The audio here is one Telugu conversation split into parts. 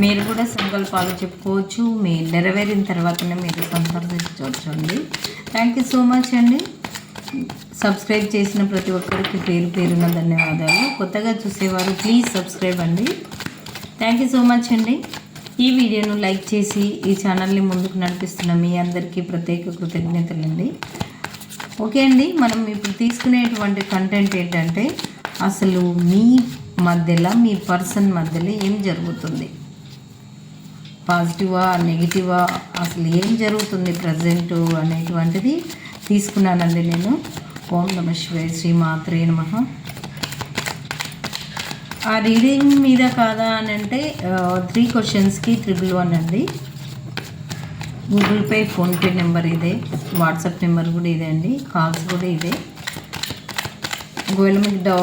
మీరు కూడా సంకల్పాలు చెప్పుకోవచ్చు. మీ నెరవేరిన తర్వాతనే మీరు సంప్రదించవచ్చండి. థ్యాంక్ యూ సో మచ్ అండి. సబ్స్క్రైబ్ చేసిన ప్రతి ఒక్కరికి పేరు పేరున ధన్యవాదాలు. కొత్తగా చూసేవారు ప్లీజ్ సబ్స్క్రైబ్ అండి. థ్యాంక్ యూ సో మచ్ అండి. ఈ వీడియోను లైక్ చేసి ఈ ఛానల్ని ముందుకు నడిపిస్తున్న మీ అందరికీ ప్రత్యేక కృతజ్ఞతలండి ఓకే అండి మనం ఇప్పుడు తీసుకునేటువంటి కంటెంట్ ఏంటంటే అసలు మీ మధ్యలో మీ పర్సన్ మధ్యలో ఏం జరుగుతుంది? పాజిటివా నెగిటివా అసలు ఏం జరుగుతుంది ప్రజెంట్ అనేటువంటిది తీసుకున్నానండి నేను. ఓం నమ శివాయ శ్రీ మాత్రే నమ. ఆ రీడింగ్ మీద కాదా అని అంటే త్రీ క్వశ్చన్స్కి త్రిబుల్ వన్ అండి. గూగుల్ పే ఫోన్పే నెంబర్ ఇదే. వాట్సాప్ నెంబర్ కూడా ఇదే అండి. కాల్స్ కూడా ఇదే. ఒకవేళ మీకు డౌ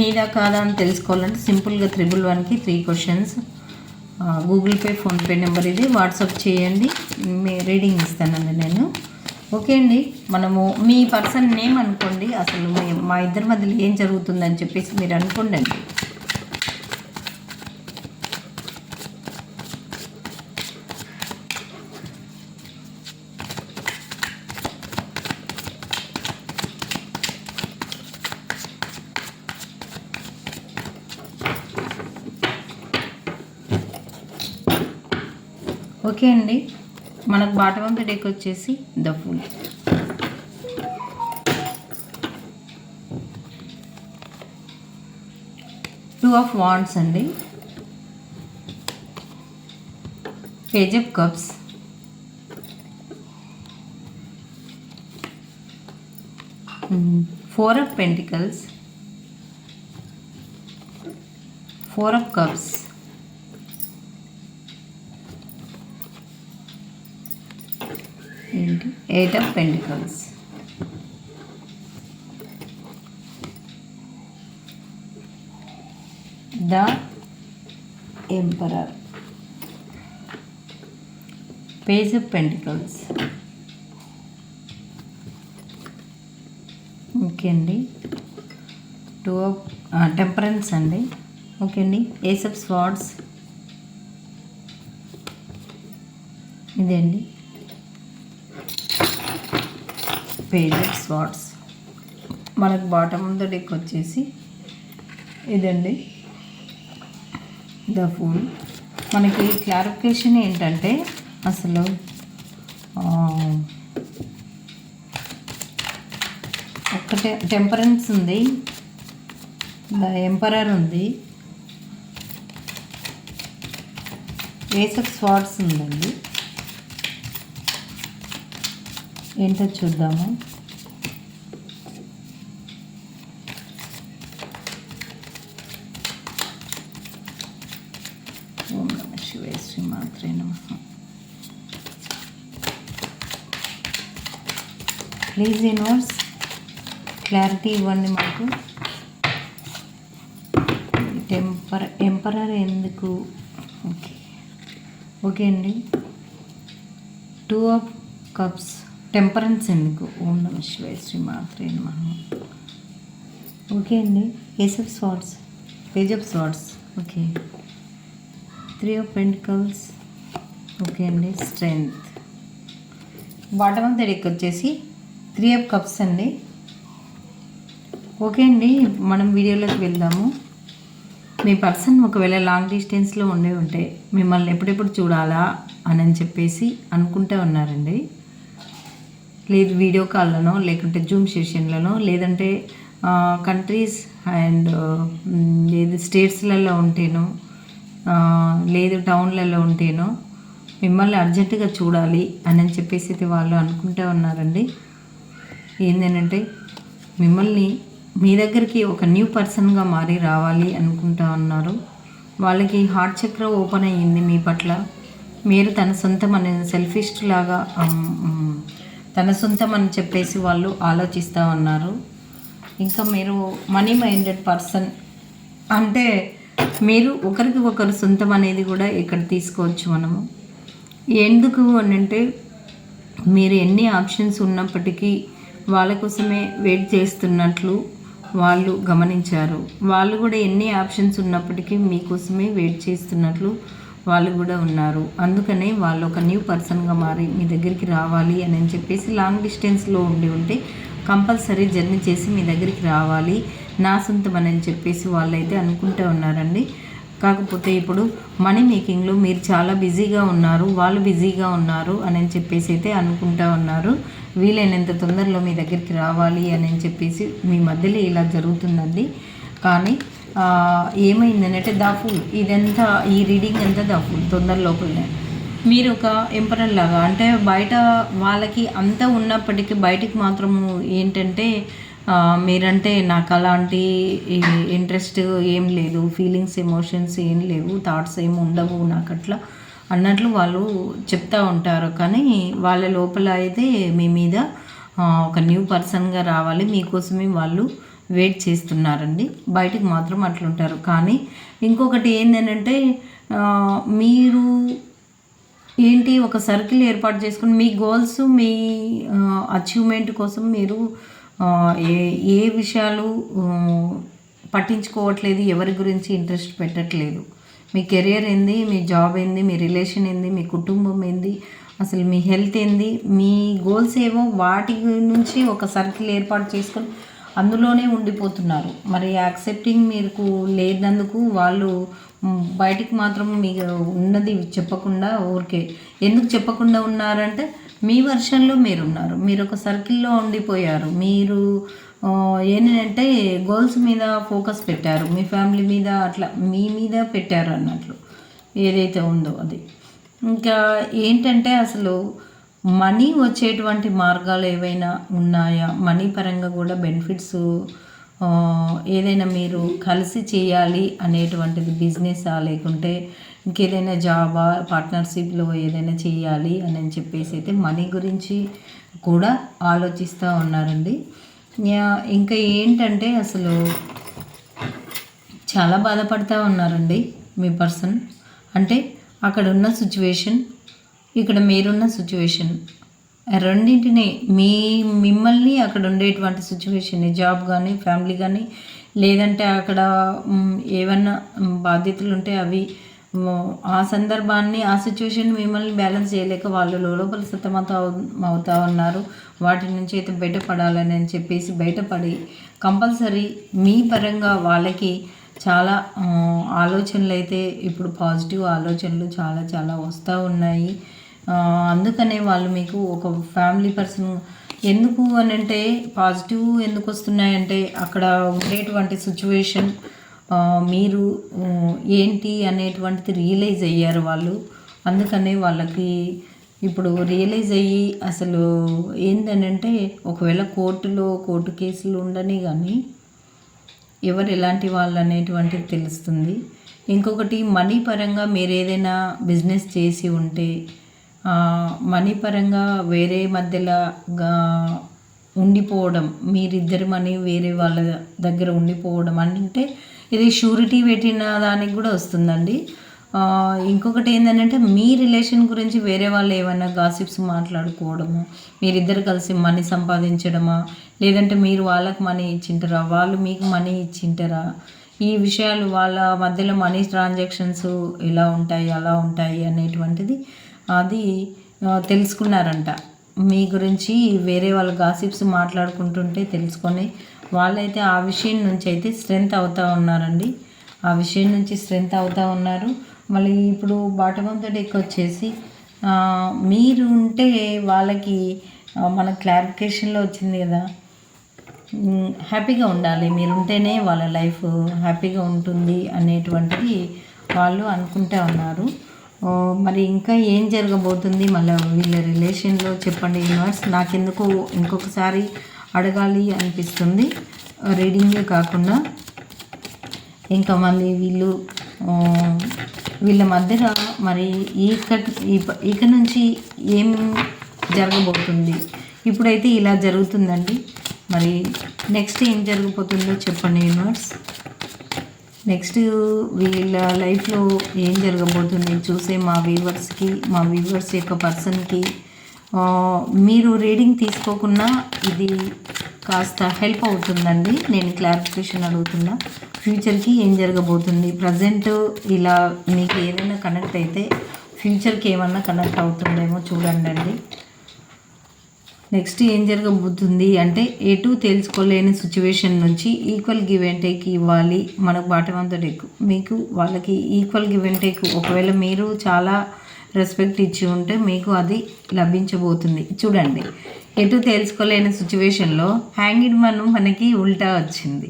మీద కాదా అని తెలుసుకోవాలంటే సింపుల్గా త్రిబుల్ వన్కి three questions Google Pay PhonePe number ఇది. వాట్సాప్ చేయండి. మీ రీడింగ్ ఇస్తానండి నేను. ఓకే అండి. మనము మీ పర్సన్ నేమ్ అనుకోండి. అసలు మా ఇద్దరి మధ్యలో ఏం జరుగుతుందని చెప్పేసి మీరు అనుకోండి ఓకే అండి. మనకు బాటమ్ ఆఫ్ ద డేక్ వచ్చేసి the fool. Two of wands అండి. Page of cups four of pentacles four of cups ఏంటి? Eight of pentacles the emperor page of pentacles okay అండి. టూ ఆఫ్ టెంపరెన్స్ అండి. ఓకే అండి. ఏస్ ఆఫ్ స్వాడ్స్ ఇదే అండి పేజెస్ స్వాట్స్. మనకు బాటమ్ ఆఫ్ ద డెక్ వచ్చేసి ఇదండి. ద ఫుల్ మనకి క్లారిఫికేషన్ ఏంటంటే అసలు ఒకటే టెంపరెన్స్ ఉంది. ద ఎంపరర్ ఉంది. ఏస్ ఆఫ్ స్వాట్స్ ఉందండి. ఏంటో చూద్దాము. ఓం నమ శివాయ శ్రీ మాత్రే నమ. ప్లీజ్ యూనివర్స్ క్లారిటీ ఇవ్వండి మాకు. టెంపర్ ఎంపరర్ ఎందుకు? ఓకే ఓకే అండి. టూ ఆఫ్ కప్స్ టెంపరెన్స్ ఎందుకు? ఓం నమ శివాయ శ్రీ మాత్రే నమ. ఓకే అండి. Ace of swords page of swords okay. Three of pentacles. Okay అండి. Strength. Bottom of the deck వచ్చేసి త్రీ ఆఫ్ కప్స్ అండి. ఓకే అండి. మనం వీడియోలోకి వెళ్దాము. మీ పర్సన్ ఒకవేళ లాంగ్ డిస్టెన్స్లో ఉండి ఉంటే మిమ్మల్ని ఎప్పుడెప్పుడు చూడాలా అని అని చెప్పేసి అనుకుంటే ఉన్నారండి. లేదు వీడియో కాల్లోనో లేకుంటే జూమ్ సెషన్లలో లేదంటే కంట్రీస్ అండ్ లేదు స్టేట్స్లలో ఉంటేనో లేదు టౌన్లలో ఉంటేనో మిమ్మల్ని అర్జెంటుగా చూడాలి అని అని చెప్పేసి అయితే వాళ్ళు అనుకుంటూ ఉన్నారండి. ఏంటంటే మిమ్మల్ని మీ దగ్గరికి ఒక న్యూ పర్సన్గా మారి రావాలి అనుకుంటా ఉన్నారు. వాళ్ళకి హార్ట్ చక్ర ఓపెన్ అయ్యింది మీ పట్ల. మీరు తన సొంతం అనే సెల్ఫిస్ట్ లాగా తన సొంతం అని చెప్పేసి వాళ్ళు ఆలోచిస్తూ ఉన్నారు. ఇంకా మీరు మనీ మైండెడ్ పర్సన్ అంటే మీరు ఒకరికి ఒకరు సొంతం అనేది కూడా ఇక్కడ తీసుకోవచ్చు మనము. ఎందుకు అని అంటే మీరు ఎన్ని ఆప్షన్స్ ఉన్నప్పటికీ వాళ్ళ కోసమే వెయిట్ చేస్తున్నట్లు వాళ్ళు గమనించారు. వాళ్ళు కూడా ఎన్ని ఆప్షన్స్ ఉన్నప్పటికీ మీకోసమే వెయిట్ చేస్తున్నట్లు వాళ్ళు కూడా ఉన్నారు. అందుకనే వాళ్ళు ఒక న్యూ పర్సన్గా మారి మీ దగ్గరికి రావాలి అని అని చెప్పేసి లాంగ్ డిస్టెన్స్లో ఉండి ఉంటే కంపల్సరీ జర్నీ చేసి మీ దగ్గరికి రావాలి. నా సొంతం అని చెప్పేసి వాళ్ళైతే అనుకుంటూ ఉన్నారండి. కాకపోతే ఇప్పుడు మనీ మేకింగ్లో మీరు చాలా బిజీగా ఉన్నారు. వాళ్ళు బిజీగా ఉన్నారు అని చెప్పేసి అయితే అనుకుంటా ఉన్నారు. వీలైనంత తొందరలో మీ దగ్గరికి రావాలి అని చెప్పేసి మీ మధ్యలో ఇలా జరుగుతుందండి. కానీ ఆ, ఏమైందనంటే దాఫుల్ ఇదంతా ఈ రీడింగ్ అంతా దాఫుల్ తొందర లోపలనే. మీరు ఒక ఎంపరర్ లాగా అంటే బయట వాళ్ళకి అంత ఉన్నప్పటికీ బయటికి మాత్రము ఏంటంటే మీరంటే నాకు అలాంటి ఇంట్రెస్ట్ ఏం లేదు ఫీలింగ్స్ ఎమోషన్స్ ఏం లేవు థాట్స్ ఏమి ఉండవు నాకు అట్లా అన్నట్లు వాళ్ళు చెప్తూ ఉంటారు. కానీ వాళ్ళ లోపల అయితే మీ మీద ఒక న్యూ పర్సన్గా రావాలి మీకోసమే వాళ్ళు వెయిట్ చేస్తున్నారండి. బయటికి మాత్రం అట్లుంటారు. కానీ ఇంకొకటి ఏంటంటే మీరు ఏంటి ఒక సర్కిల్ ఏర్పాటు చేసుకుని మీ గోల్స్ మీ అచీవ్మెంట్ కోసం మీరు ఏ ఏ విషయాలు పట్టించుకోవట్లేదు ఎవరి గురించి ఇంట్రెస్ట్ పెట్టట్లేదు. మీ కెరియర్ ఏంది మీ జాబ్ ఏంది మీ రిలేషన్ ఏంది మీ కుటుంబం ఏంది అసలు మీ హెల్త్ ఏంది మీ గోల్స్ ఏవో వాటి నుంచి ఒక సర్కిల్ ఏర్పాటు చేసుకొని అందులోనే ఉండిపోతున్నారు. మరి యాక్సెప్టింగ్ మీకు లేనందుకు వాళ్ళు బయటికి మాత్రం మీకు ఉన్నది చెప్పకుండా ఊరికే. ఎందుకు చెప్పకుండా ఉన్నారంటే మీ వర్షన్లో మీరు ఉన్నారు మీరు ఒక సర్కిల్లో ఉండిపోయారు. మీరు ఏంటంటే గోల్స్ మీద ఫోకస్ పెట్టారు. మీ ఫ్యామిలీ మీద అట్లా మీ మీద పెట్టారు అన్నట్లు ఏదైతే ఉందో అది. ఇంకా ఏంటంటే అసలు మనీ వచ్చేటువంటి మార్గాలు ఏవైనా ఉన్నాయా? మనీ పరంగా కూడా బెనిఫిట్స్ ఏదైనా మీరు కలిసి చేయాలి అనేటువంటిది బిజినెసా? లేకుంటే ఇంకేదైనా జాబా పార్ట్నర్షిప్లో ఏదైనా చేయాలి అని చెప్పేసి అయితే మనీ గురించి కూడా ఆలోచిస్తూ ఉన్నారండి. ఇంకా ఏంటంటే అసలు చాలా బాధపడతా ఉన్నారండి మీ పర్సన్. అంటే అక్కడ ఉన్న సిచ్యువేషన్ ఇక్కడ మీరున్న సిచ్యువేషన్ రెండింటిని మీ మిమ్మల్ని అక్కడ ఉండేటువంటి సిచ్యువేషన్ని జాబ్ కానీ ఫ్యామిలీ కానీ లేదంటే అక్కడ ఏమన్నా బాధ్యతలు ఉంటే అవి ఆ సందర్భాన్ని ఆ సిచ్యువేషన్ మిమ్మల్ని బ్యాలెన్స్ చేయలేక వాళ్ళు లోపల సతమత అవుతా ఉన్నారు. వాటి నుంచి అయితే బయటపడాలని అని చెప్పేసి బయటపడి కంపల్సరీ మీ పరంగా వాళ్ళకి చాలా ఆలోచనలు అయితే ఇప్పుడు పాజిటివ్ ఆలోచనలు చాలా చాలా వస్తూ ఉన్నాయి. అందుకనే వాళ్ళు మీకు ఒక ఫ్యామిలీ పర్సన్ ఎందుకు అని అంటే పాజిటివ్ ఎందుకు వస్తున్నాయంటే అక్కడ ఉండేటువంటి సిచ్యువేషన్ మీరు ఏంటి అనేటువంటిది రియలైజ్ అయ్యారు వాళ్ళు. అందుకనే వాళ్ళకి ఇప్పుడు రియలైజ్ అయ్యి అసలు ఏంటనంటే ఒకవేళ కోర్టులో కోర్టు కేసులు ఉండని కానీ ఎవరు ఎలాంటి వాళ్ళు అనేటువంటిది తెలుస్తుంది. ఇంకొకటి మనీ పరంగా మీరు ఏదైనా బిజినెస్ చేసి ఉంటే మనీ పరంగా వేరే మధ్యలో గా- ఉండిపోవడం మీరిద్దరి మనీ వేరే వాళ్ళ దగ్గర ఉండిపోవడం అంటే ఇది షూరిటీ పెట్టిన దానికి కూడా వస్తుందండి. ఇంకొకటి ఏంటంటే మీ రిలేషన్ గురించి వేరే వాళ్ళు ఏమైనా గాసిప్స్ మాట్లాడుకోవడము మీరిద్దరు కలిసి మనీ సంపాదించడమా లేదంటే మీరు వాళ్ళకి మనీ ఇచ్చింటారా వాళ్ళు మీకు మనీ ఇచ్చింటారా? ఈ విషయాలు వాళ్ళ మధ్యలో మనీ ట్రాన్సాక్షన్స్ ఎలా ఉంటాయి అలా ఉంటాయి అనేటువంటిది అది తెలుసుకున్నారంట. మీ గురించి వేరే వాళ్ళ గాసిప్స్ మాట్లాడుకుంటుంటే తెలుసుకొని వాళ్ళైతే ఆ విషయం నుంచి అయితే స్ట్రెంత్ అవుతూ ఉన్నారండి. ఆ విషయం నుంచి స్ట్రెంత్ అవుతూ ఉన్నారు. మళ్ళీ ఇప్పుడు బాటమ్ ఆఫ్ ద డెక్ వచ్చేసి మీరు ఉంటే వాళ్ళకి మన క్లారిఫికేషన్లో వచ్చింది కదా. హ్యాపీగా ఉండాలి. మీరు ఉంటేనే వాళ్ళ లైఫ్ హ్యాపీగా ఉంటుంది అనేటువంటిది వాళ్ళు అనుకుంటూ ఉన్నారు. మరి ఇంకా ఏం జరగబోతుంది? మళ్ళీ వీళ్ళ రిలేషన్లో చెప్పండి యూనివర్స్. నాకెందుకు ఇంకొకసారి అడగాలి అనిపిస్తుంది. రీడింగే కాకుండా ఇంకా మళ్ళీ వీళ్ళు వీళ్ళ మధ్యన మరి ఇక ఇక నుంచి ఏం జరగబోతుంది? ఇప్పుడైతే ఇలా జరుగుతుందండి. మరి నెక్స్ట్ ఏం జరగబోతుందో చెప్పండి యూనివర్స్. నెక్స్ట్ వీళ్ళ లైఫ్లో ఏం జరగబోతుంది చూసే మా వ్యూవర్స్కి మా వ్యూవర్స్ యొక్క పర్సన్కి. మీరు రీడింగ్ తీసుకోకుండా ఇది కాస్త హెల్ప్ అవుతుందండి. నేను క్లారిఫికేషన్ అడుగుతున్నా. ఫ్యూచర్కి ఏం జరగబోతుంది? ప్రజెంట్ ఇలా మీకు ఏదైనా కనెక్ట్ అయితే ఫ్యూచర్కి ఏమన్నా కనెక్ట్ అవుతుందేమో చూడండి అండి నెక్స్ట్ ఏం జరగబోతుంది అంటే ఎటు తెలుసుకోలేని సిచ్యువేషన్ నుంచి ఈక్వల్ గివ్ అండ్ టేక్ ఇవ్వాలి మనకు బాటమ్ ఆఫ్ ద డెక్ మీకు వాళ్ళకి ఈక్వల్ గివ్ అండ్ టేక్ ఒకవేళ మీరు చాలా రెస్పెక్ట్ ఇచ్చి ఉంటే మీకు అది లభించబోతుంది. చూడండి. ఎటు తెలుసుకోలేని సిచ్యువేషన్లో హ్యాంగిడ్ మ్యాన్ మనకి ఉల్టా వచ్చింది.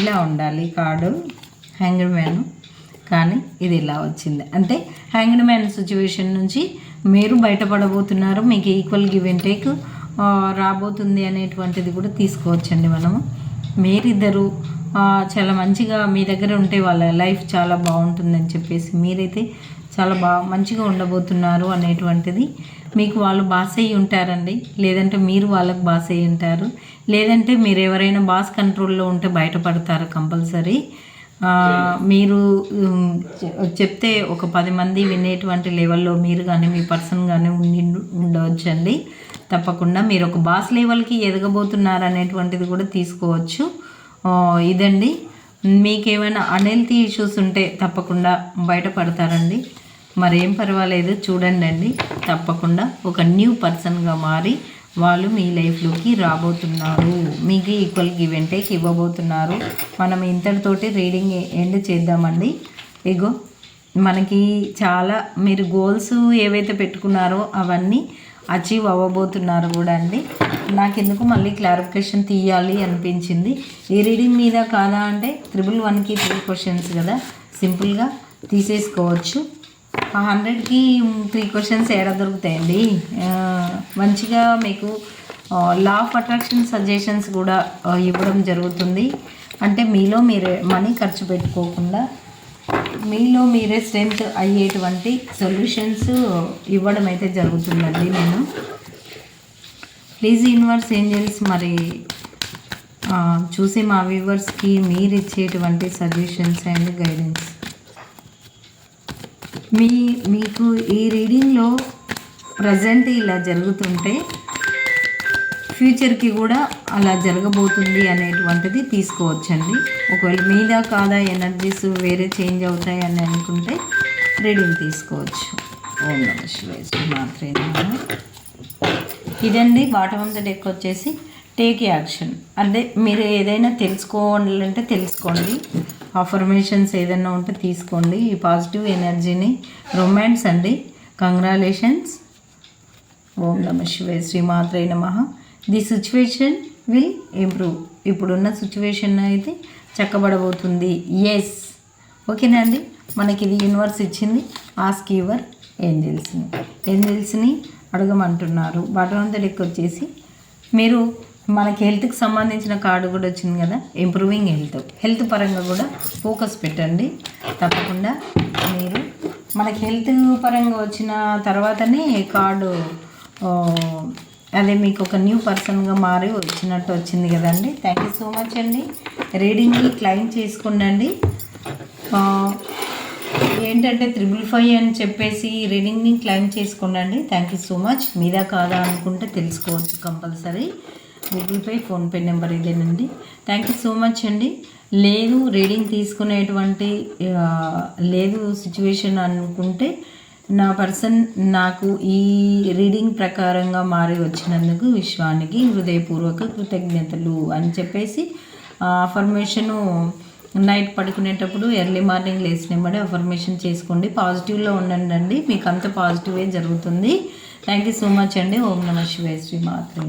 ఇలా ఉండాలి కార్డు. హ్యాంగిడ్ మ్యాన్ కానీ ఇది ఇలా వచ్చింది. అంటే హ్యాంగిడ్ మ్యాన్ సిచ్యువేషన్ నుంచి మీరు బయటపడబోతున్నారు మీకు ఈక్వల్ గివ్ అండ్ టేక్ రాబోతుంది అనేటువంటిది కూడా తీసుకోవచ్చండి మనము. మీరిద్దరు చాలా మంచిగా మీ దగ్గర ఉంటే వాళ్ళ లైఫ్ చాలా బాగుంటుందని చెప్పేసి మీరైతే చాలా బాగా మంచిగా ఉండబోతున్నారు అనేటువంటిది మీకు వాళ్ళు బాస్ అయ్యి ఉంటారండి. లేదంటే మీరు వాళ్ళకి బాస్ అయ్యి ఉంటారు. లేదంటే మీరు ఎవరైనా బాస్ కంట్రోల్లో ఉంటే బయటపడతారు కంపల్సరీ. మీరు చెప్తే ఒక పది మంది వినేటువంటి లెవెల్లో మీరు కానీ మీ పర్సన్ కానీ ఉండి ఉండవచ్చండి. తప్పకుండా మీరు ఒక బాస్ లెవెల్కి ఎదగబోతున్నారు అనేటువంటిది కూడా తీసుకోవచ్చు. ఇదండి. మీకేమైనా అనెల్తీ ఇష్యూస్ ఉంటే తప్పకుండా బయటపడతారండి. మరేం పర్వాలేదు చూడండి అండి తప్పకుండా ఒక న్యూ పర్సన్గా మారి వాళ్ళు మీ లైఫ్లోకి రాబోతున్నారు. మీకు ఈక్వల్ గివ్ అండ్ టేక్ ఇవ్వబోతున్నారు. మనం ఇంతటితోటి రీడింగ్ ఎండ్ చేద్దామండి. ఇగో మనకి చాలా మీరు గోల్స్ ఏవైతే పెట్టుకున్నారో అవన్నీ అచీవ్ అవ్వబోతున్నారు కూడా అండి. నాకెందుకు మళ్ళీ క్లారిఫికేషన్ తీయాలి అనిపించింది. ఈ రీడింగ్ మీద కాదా అంటే త్రిబుల్ వన్కి త్రీ క్వశ్చన్స్ కదా. సింపుల్గా తీసేసుకోవచ్చు. హండ్రెడ్కి త్రీ క్వశ్చన్స్ ఏడ దొరుకుతాయండి? మంచిగా మీకు లా ఆఫ్ అట్రాక్షన్ సజెషన్స్ కూడా ఇవ్వడం జరుగుతుంది. అంటే మీలో మీరే మనీ ఖర్చు పెట్టుకోకుండా మీలో మీరే స్ట్రెంత్ అయ్యేటువంటి సొల్యూషన్స్ ఇవ్వడం అయితే జరుగుతుందండి నేను. ప్లీజ్ యూనివర్స్ ఏంజల్స్ మరి చూసి మా వ్యూవర్స్కి మీరు ఇచ్చేటువంటి సజెషన్స్ అండ్ గైడెన్స్ మీ మీకు ఈ రీడింగ్లో ప్రజెంట్ ఇలా జరుగుతుంటే ఫ్యూచర్కి కూడా అలా జరగబోతుంది అనేటువంటిది తీసుకోవచ్చండి. ఒకవేళ మీద కాదా ఎనర్జీస్ వేరే చేంజ్ అవుతాయి అని అనుకుంటే రీడింగ్ తీసుకోవచ్చు. ఓం నమ శివాయ మాత్రమే ఇదండి బాటమ్ ఆఫ్ ద డెక్ వచ్చేసి టేక్ యాక్షన్. అంటే మీరు ఏదైనా తెలుసుకోవాలంటే తెలుసుకోండి. అఫర్మేషన్స్ ఏదైనా ఉంటే తీసుకోండి. ఈ పాజిటివ్ ఎనర్జీని రొమాన్స్ అండి. కంగ్రాలేషన్స్ ఓం నమ శివే శ్రీమాత్రే నమ. ది సిచ్యువేషన్ విల్ ఇంప్రూవ్ ఇప్పుడున్న సిచ్యువేషన్ అయితే చక్కబడబోతుంది. ఎస్ ఓకేనా అండి? మనకి ఇది యూనివర్స్ ఇచ్చింది. ఆస్క్ యువర్ ఏంజిల్స్ని ఏంజిల్స్ని అడగమంటున్నారు. బాటం అంతా వచ్చేసి మీరు మనకి హెల్త్కి సంబంధించిన కార్డు కూడా వచ్చింది కదా? ఇంప్రూవింగ్ హెల్త్ హెల్త్ పరంగా కూడా ఫోకస్ పెట్టండి. తప్పకుండా మీరు మనకి హెల్త్ పరంగా వచ్చిన తర్వాతనే కార్డు అదే మీకు ఒక న్యూ పర్సన్గా మారి వచ్చినట్టు వచ్చింది కదండి. థ్యాంక్ యూ సో మచ్ అండి. రీడింగ్ని క్లైమ్ చేసుకుండండి ఏంటంటే త్రిబుల్ ఫైవ్ అని చెప్పేసి రీడింగ్ని క్లైమ్ చేసుకోండి థ్యాంక్ యూ సో మచ్ మీదా కాదా అనుకుంటే తెలుసుకోవచ్చు compulsory. Google Pay PhonePe number ఇదేనండి. థ్యాంక్ యూ సో మచ్ అండి. లేదు రీడింగ్ తీసుకునేటువంటి లేదు సిచ్యువేషన్ అనుకుంటే నా పర్సన్ నాకు ఈ రీడింగ్ ప్రకారంగా మారి వచ్చినందుకు విశ్వానికి హృదయపూర్వక కృతజ్ఞతలు అని చెప్పేసి అఫర్మేషను నైట్ పడుకునేటప్పుడు ఎర్లీ మార్నింగ్ లేచినబడి అఫర్మేషన్ చేసుకోండి. పాజిటివ్లో ఉండండి మీకు అంత పాజిటివే జరుగుతుంది. థ్యాంక్ యూ సో మచ్ అండి. ఓం నమ శివాయ శ్రీ మాత్రే